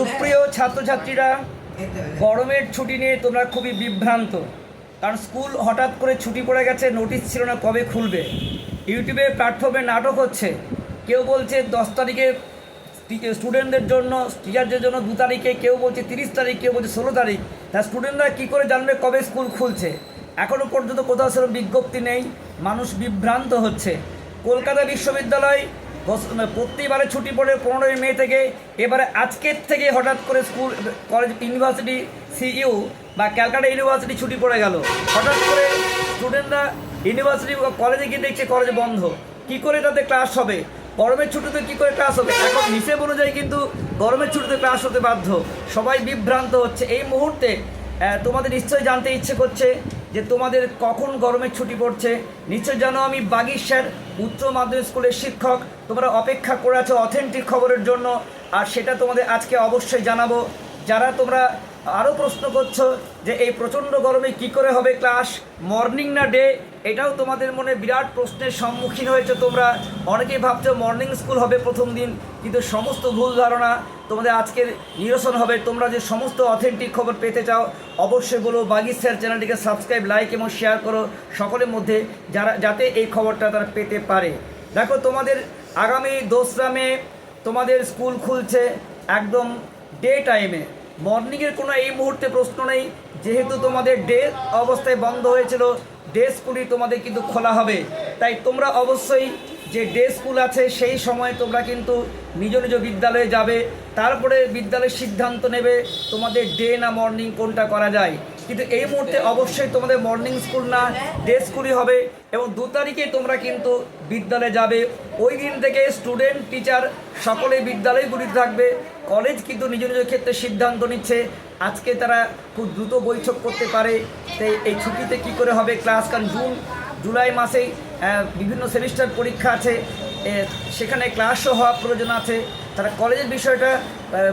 সুপ্রিয় ছাত্রছাত্রীরা, গরমের ছুটি নিয়ে তোমরা খুবই বিভ্রান্ত। কারণ স্কুল হঠাৎ করে ছুটি পড়ে গেছে, নোটিশ ছিল না কবে খুলবে। ইউটিউবে প্ল্যাটফর্মে নাটক হচ্ছে। কেউ বলছে দশ তারিখে স্টুডেন্টদের জন্য, টিচারদের জন্য দু তারিখে, কেউ বলছে তিরিশ তারিখ, কেউ বলছে ষোলো তারিখ। তা স্টুডেন্টরা কী করে জানবে কবে স্কুল খুলছে? এখনও পর্যন্ত কোথাও সেরকম বিজ্ঞপ্তি নেই। মানুষ বিভ্রান্ত হচ্ছে। কলকাতা বিশ্ববিদ্যালয় ঘোষ- প্রতিবারে ছুটি পড়ে পনেরোই মে থেকে। এবারে আজকের থেকে হঠাৎ করে স্কুল, কলেজ, ইউনিভার্সিটি সিইউ বা ক্যালকাটা ইউনিভার্সিটি ছুটি পড়ে গেল। হঠাৎ করে স্টুডেন্টরা ইউনিভার্সিটি কলেজে গিয়ে দেখছে কলেজ বন্ধ। কি করে তাদের ক্লাস হবে? গরমের ছুটিতে কি করে ক্লাস হবে? এখন হিসেব অনুযায়ী কিন্তু গরমের ছুটিতে ক্লাস হতে বাধ্য। সবাই বিভ্রান্ত হচ্ছে। এই মুহূর্তে তোমাদের নিশ্চয়ই জানতে ইচ্ছে করছে যে তোমাদের কখন গরমের ছুটি পড়ছে। নিশ্চয় জানো আমি বাগির উচ্চ মাধ্যমিক স্কুলের শিক্ষক। তোমরা অপেক্ষা করে আছো অথেন্টিক খবরের জন্য। আর সেটা তোমাদের আজকে অবশ্যই জানাব। যারা তোমরা আরও প্রশ্ন করছ যে এই প্রচণ্ড গরমে কি করে হবে ক্লাস? মর্নিং না ডে? এটাও তোমাদের মনে বিরাট প্রশ্নের সম্মুখীন হয়েছে তোমরা। অনেকেই ভাবছ মর্নিং স্কুল হবে প্রথম দিন, কিন্তু সমস্ত ভুল ধারণা তোমাদের আজকের নিরসন হবে। তোমরা যে সমস্ত অথেন্টিক খবর পেতে চাও, অবশ্যই বলো বাগির স্যার চ্যানেলটিকে সাবস্ক্রাইব লাইক এবং শেয়ার করো সকলের মধ্যে, যারা যাতে এই খবরটা তারা পেতে পারে। দেখো, তোমাদের আগামী দোসরা মে তোমাদের স্কুল খুলছে একদম ডে টাইমে। মর্নিংয়ের কোনো এই মুহূর্তে প্রশ্ন নেই। যেহেতু তোমাদের ডে অবস্থায় বন্ধ হয়েছিল ডে স্কুলই তোমাদের কিন্তু খোলা হবে। তাই তোমরা অবশ্যই যে ডে স্কুল আছে, সেই সময় তোমরা কিন্তু নিজ নিজ বিদ্যালয়ে যাবে। তারপরে বিদ্যালয়ের সিদ্ধান্ত নেবে তোমাদের ডে না মর্নিং কোনটা করা যায়। কিন্তু এই মুহূর্তে অবশ্যই তোমাদের মর্নিং স্কুল না ডে স্কুলই হবে এবং দু তারিখে তোমরা কিন্তু বিদ্যালয়ে যাবে। ওই দিন থেকে স্টুডেন্ট টিচার সকলেই বিদ্যালয়গুলিতে থাকবে। কলেজ কিন্তু নিজ নিজ ক্ষেত্রে সিদ্ধান্ত নিচ্ছে। আজকে তারা খুব দ্রুত বৈঠক করতে পারে। তাই এই ছুটিতে কি করে হবে ক্লাস কারণ জুন, জুলাই মাসেই বিভিন্ন সেমিস্টার পরীক্ষা আছে। সেখানে ক্লাসও হওয়া প্রয়োজন আছে। তারা কলেজের বিষয়টা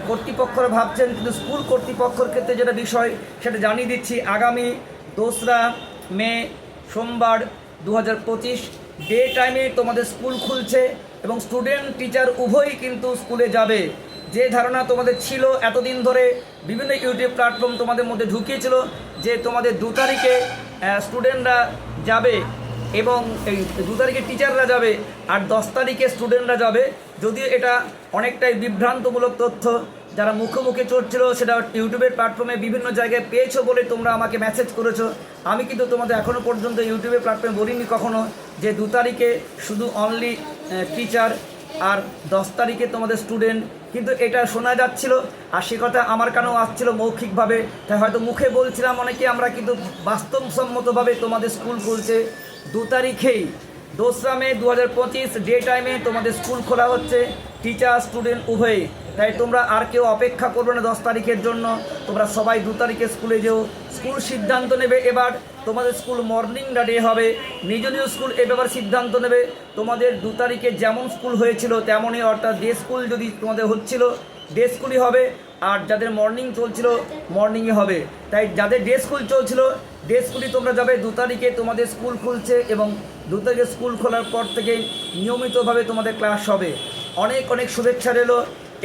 কর্তৃপক্ষরা ভাবছেন, কিন্তু স্কুল কর্তৃপক্ষের ক্ষেত্রে যেটা বিষয়, সেটা জানিয়ে দিচ্ছি। আগামী দোসরা মে সোমবার দু হাজার পঁচিশ ডে টাইমে তোমাদের স্কুল খুলছে এবং স্টুডেন্ট, টিচার উভয়ই কিন্তু স্কুলে যাবে। যে ধারণা তোমাদের ছিল এতদিন ধরে বিভিন্ন ইউটিউব প্ল্যাটফর্ম তোমাদের মধ্যে ঢুকিয়েছিল যে তোমাদের দু তারিখে স্টুডেন্টরা যাবে এবং এই দু তারিখে টিচাররা যাবে, আর দশ তারিখে স্টুডেন্টরা যাবে। যদিও এটা অনেকটাই বিভ্রান্তমূলক তথ্য, যারা মুখে মুখে চড়ছিল সেটা ইউটিউবের প্ল্যাটফর্মে বিভিন্ন জায়গায় পেয়েছ বলে তোমরা আমাকে মেসেজ করেছ। আমি কিন্তু তোমাদের এখনও পর্যন্ত ইউটিউবের প্ল্যাটফর্মে বলিনি কখনো যে দু তারিখে শুধু অনলি টিচার আর দশ তারিখে তোমাদের স্টুডেন্ট কিন্তু এটা শোনা যাচ্ছিল আর সে কথা আমার কানেও আসছিল মৌখিকভাবে। তাই হয়তো মুখে বলছিলাম অনেকে, আমরা কিন্তু বাস্তবসম্মতভাবে তোমাদের স্কুল খুলছে। দু তারিখেই দোসরা মে দু হাজার পঁচিশ ডে টাইমে তোমাদের স্কুল খোলা হচ্ছে টিচার স্টুডেন্ট উভয়ই। তাই তোমরা আর কেউ অপেক্ষা করবে না দশ তারিখের জন্য। তোমরা সবাই দু তারিখে স্কুলে যেও। স্কুল সিদ্ধান্ত নেবে এবার। তোমাদের স্কুল মর্নিং ডে হবে। নিজ নিজ স্কুল এ ব্যাপারে সিদ্ধান্ত নেবে। তোমাদের দু তারিখে যেমন স্কুল হয়েছিল, তেমনই অর্থাৎ ডে স্কুল যদি তোমাদের হচ্ছিল ডে স্কুলই হবে। আর যাদের মর্নিং চলছিল মর্নিংই হবে। তাই যাদের ডে স্কুল চলছিল ডে স্কুলই তোমরা যাবে। দু তারিখে তোমাদের স্কুল খুলছে এবং দু থেকে স্কুল খোলার পর থেকে নিয়মিতভাবে তোমাদের ক্লাস হবে। অনেক অনেক শুভেচ্ছা রইল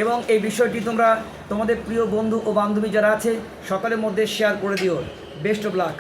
এবং এই বিষয়টি তোমরা তোমাদের প্রিয় বন্ধু ও বান্ধবী যারা আছে, সকলের মধ্যে শেয়ার করে দিও। Best of luck